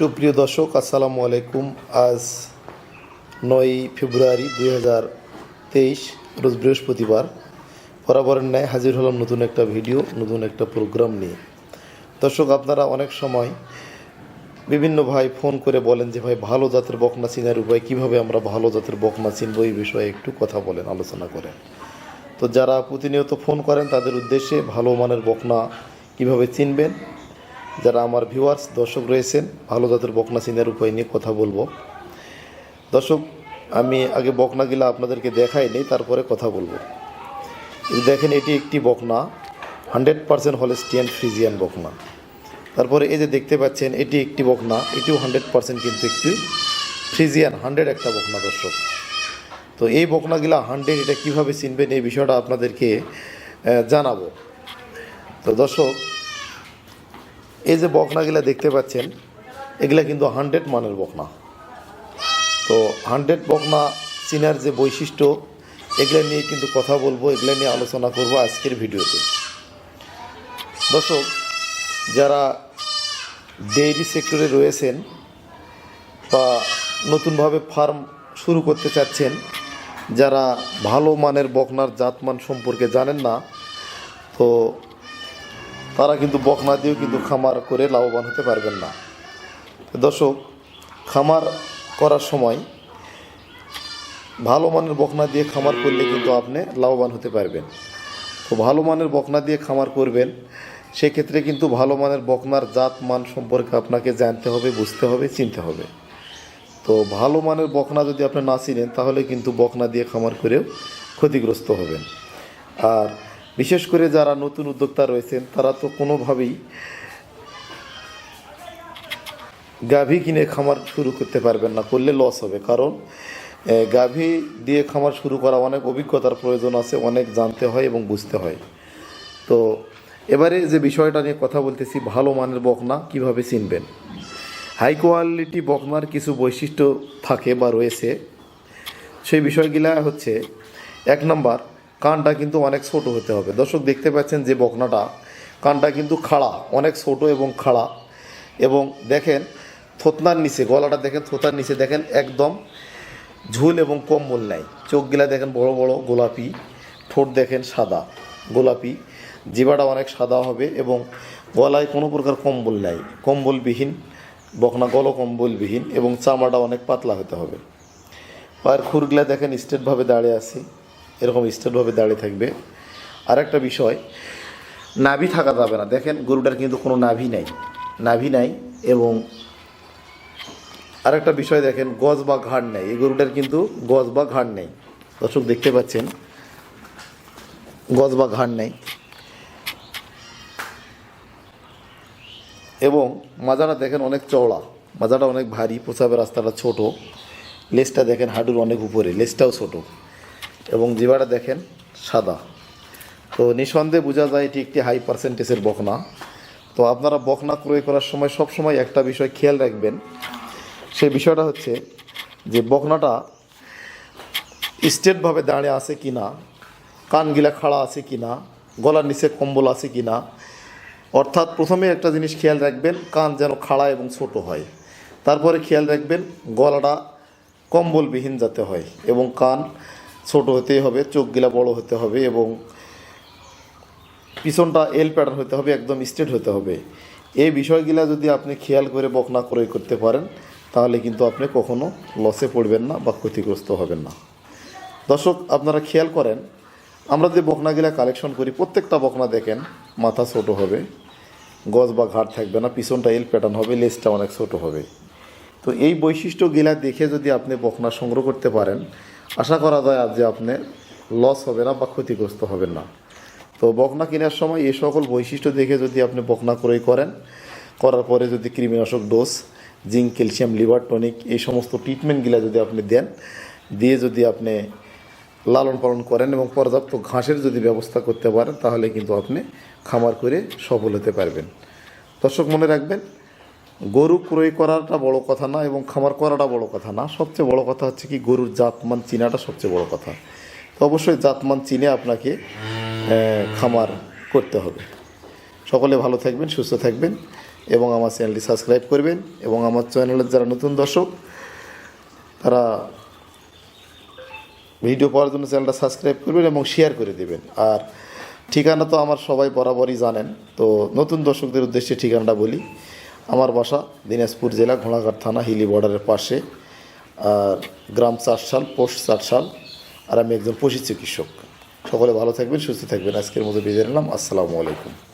সুপ্রিয় দর্শক, আসসালামু আলাইকুম। আজ নয় ফেব্রুয়ারি দুই হাজার তেইশ, রোজ বৃহস্পতিবার। বরাবরের ন্যায় হাজির হলাম নতুন একটা ভিডিও, নতুন একটা প্রোগ্রাম নিয়ে। দর্শক, আপনারা অনেক সময় বিভিন্ন ভাই ফোন করে বলেন যে, ভাই, ভালো জাতের বকনা চিনার উপায় কীভাবে আমরা ভালো জাতের বকনা চিনব? এই বিষয়ে একটু কথা বলেন, আলোচনা করেন। তো যারা প্রতিনিয়ত ফোন করেন, তাদের উদ্দেশ্যে ভালো মানের বকনা কীভাবে চিনবেন? যারা আমার ভিউয়ার্স দর্শক রয়েছেন, ভালো জাতের বকনা চিনার উপায় নিয়ে কথা বলব। দর্শক, আমি আগে বকনাগুলো আপনাদেরকে দেখাই নেই তারপরে কথা বলব। দেখেন, এটি একটি বকনা হান্ড্রেড পার্সেন্ট হলেস্টিয়ান ফ্রিজিয়ান বকনা। তারপরে এই যে দেখতে পাচ্ছেন, এটি একটি বকনা, এটিও হান্ড্রেড পার্সেন্ট কিন্তু একটি ফ্রিজিয়ান হান্ড্রেড একটা বকনা, দর্শক। তো এই বকনাগুলা হান্ড্রেড এটা কীভাবে চিনবেন, এই বিষয়টা আপনাদেরকে জানাব। তো দর্শক এই যে বকনাগুলা দেখতে পাচ্ছেন, এগুলা কিন্তু হান্ড্রেড মানের বকনা। তো হান্ড্রেড বকনা চিনার যে বৈশিষ্ট্য, এগুলা নিয়ে কিন্তু কথা বলব, এগুলা নিয়ে আলোচনা করব আজকের ভিডিওতে। দর্শক, যারা ডেইরি সেক্টরে রয়েছেন বা নতুনভাবে ফার্ম শুরু করতে চাচ্ছেন, যারা ভালো মানের বকনার জাতমান সম্পর্কে জানেন না, তো তারা কিন্তু বকনা দিয়েও কিন্তু খামার করে লাভবান হতে পারবেন না। দর্শক, খামার করার সময় ভালো মানের বকনা দিয়ে খামার করলে কিন্তু আপনি লাভবান হতে পারবেন। তো ভালো মানের বকনা দিয়ে খামার করবেন, সেক্ষেত্রে কিন্তু ভালো মানের বকনার জাত মান সম্পর্কে আপনাকে জানতে হবে, বুঝতে হবে, চিনতে হবে। তো ভালো মানের বকনা যদি আপনি না চিনেন, তাহলে কিন্তু বকনা দিয়ে খামার করেও ক্ষতিগ্রস্ত হবেন। আর বিশেষ করে যারা নতুন উদ্যোক্তা রয়েছেন, তারা তো কোনোভাবেই গাভী কিনে খামার শুরু করতে পারবেন না, করলে লস হবে। কারণ গাভী দিয়ে খামার শুরু করা অনেক অভিজ্ঞতার প্রয়োজন আছে, অনেক জানতে হয় এবং বুঝতে হয়। তো, এবারে যে বিষয়টা নিয়ে কথা বলতেছি, ভালো মানের বকনা কীভাবে চিনবেন? হাই কোয়ালিটি বকনার কিছু বৈশিষ্ট্য থাকে বা রয়েছে। সেই বিষয়গুলা হচ্ছে, এক নাম্বার কানটা কিন্তু অনেক ছোট হতে হবে। দর্শক দেখতে পাচ্ছেন যে বকনাটা, কানটা কিন্তু খাড়া, অনেক ছোট এবং খাড়া। এবং দেখেন থতনার নিচে, গলাটা দেখেন থোতার নিচে, দেখেন একদম ঝুল এবং কম্বল নাই। চোখগুলা দেখেন বড় বড় গোলাপি, ঠোঁট দেখেন সাদা গোলাপি। জিবাটা অনেক সাদা হবে এবং গলায় কোনো প্রকার কম্বল নাই। কম্বলবিহীন, বকনা গল কম্বলবিহীন এবং চামড়াটা অনেক পাতলা হতে হবে। পায়ের খুরগুলা দেখেন স্ট্রেটভাবে দাঁড়িয়ে আছে। এরকম স্ট্রেটভাবে দাঁড়িয়ে থাকবে। আর একটা বিষয়, নাভি থাকা যাবে না। দেখেন, গরুটার কিন্তু কোনো নাভি নাই। নাভি নাই এবং আরেকটা বিষয় দেখেন, গজ বা ঘাড় নেই। এই গরুটার কিন্তু গজ বা ঘাড় নেই। দর্শক দেখতে পাচ্ছেন, গজ বা ঘাড় নেই। এবং মাজাটা দেখেন অনেক চওড়া। মাজাটা অনেক ভারী প্রসাবের রাস্তাটা ছোট। লেজটা দেখেন হাঁটুর অনেক উপরে। লেজটাও ছোট। এবং জিবাটা দেখেন সাদা। তো নিঃসন্দেহে বোঝা যায় এটি একটি হাই পার্সেন্টেজের বকনা। তো আপনারা বকনা ক্রয় করার সময় সব সময় একটা বিষয় খেয়াল রাখবেন। সে বিষয়টা হচ্ছে যে বকনাটা স্টেটভাবে দাঁড়িয়ে আছে কি না কানগিলা খাড়া আছে কি না গলার নিচে কম্বল আছে কি না অর্থাৎ প্রথমে একটা জিনিস খেয়াল রাখবেন, কান যেন খাড়া এবং ছোট হয়। তারপরে খেয়াল রাখবেন, গলাটা কম্বলবিহীন যাতে হয় এবং কান ছোট হতেই হবে, চোখগুলা বড় হতে হবে এবং পিছনটা এল প্যাটার্ন হতে হবে, একদম স্ট্রেট হতে হবে। এই বিষয়গুলা যদি আপনি খেয়াল করে বকনা ক্রয় করতে পারেন, তাহলে কিন্তু আপনি কখনো লসে পড়বেন না বা ক্ষতিগ্রস্ত হবেন না। দর্শক, আপনারা খেয়াল করেন, আমরা যে বকনাগুলা কালেকশন করি, প্রত্যেকটা বকনা দেখেন, মাথা ছোট হবে গজ বা ঘাট থাকবে না, পিছনটা এল প্যাটার্ন হবে, লেজটা অনেক ছোট হবে। তো এই বৈশিষ্ট্যগুলা দেখে যদি আপনি বকনা সংগ্রহ করতে পারেন আশা করা যায় যে আপনি লস হবে না বা ক্ষতিগ্রস্ত হবেন না। তো বকনা কেনার সময় এই সকল বৈশিষ্ট্য দেখে যদি আপনি বকনা ক্রয় করেন, করার পরে যদি কৃমিনাশক dose zinc calcium liver tonic এই সমস্ত ট্রিটমেন্টগুলো যদি আপনি দেন, দিয়ে যদি আপনি লালন পালন করেন এবং পর্যাপ্ত ঘাসের যদি ব্যবস্থা করতে পারেন, তাহলে কিন্তু আপনি খামার করে সফল হতে পারবেন। দর্শক মনে রাখবেন গরু ক্রয় করাটা বড় কথা না এবং খামার করাটা বড় কথা না। সবচেয়ে বড় কথা হচ্ছে কি, গরুর জাতমান চিনাটা সবচেয়ে বড় কথা। তো অবশ্যই জাতমান চিনে আপনাকে খামার করতে হবে। সকলে ভালো থাকবেন, সুস্থ থাকবেন এবং আমার চ্যানেলটি সাবস্ক্রাইব করবেন এবং আমার চ্যানেলের যারা নতুন দর্শক, তারা ভিডিও পাওয়ার জন্য চ্যানেলটা সাবস্ক্রাইব করবেন এবং শেয়ার করে দেবেন। আর ঠিকানা তো আমার সবাই বরাবরই জানেন। তো নতুন দর্শকদের উদ্দেশ্যে ঠিকানাটা বলি। আমার বাসা দিনাজপুর জেলা ঘোড়াঘাট থানা, হিলি বর্ডারের পাশে। আর গ্রাম চারশাল, পোস্ট চারশাল। আর আমি একজন পশু চিকিৎসক সকলে ভালো থাকবেন, সুস্থ থাকবেন। আজকের মতো বিদায় নিলাম। আসসালামু আলাইকুম।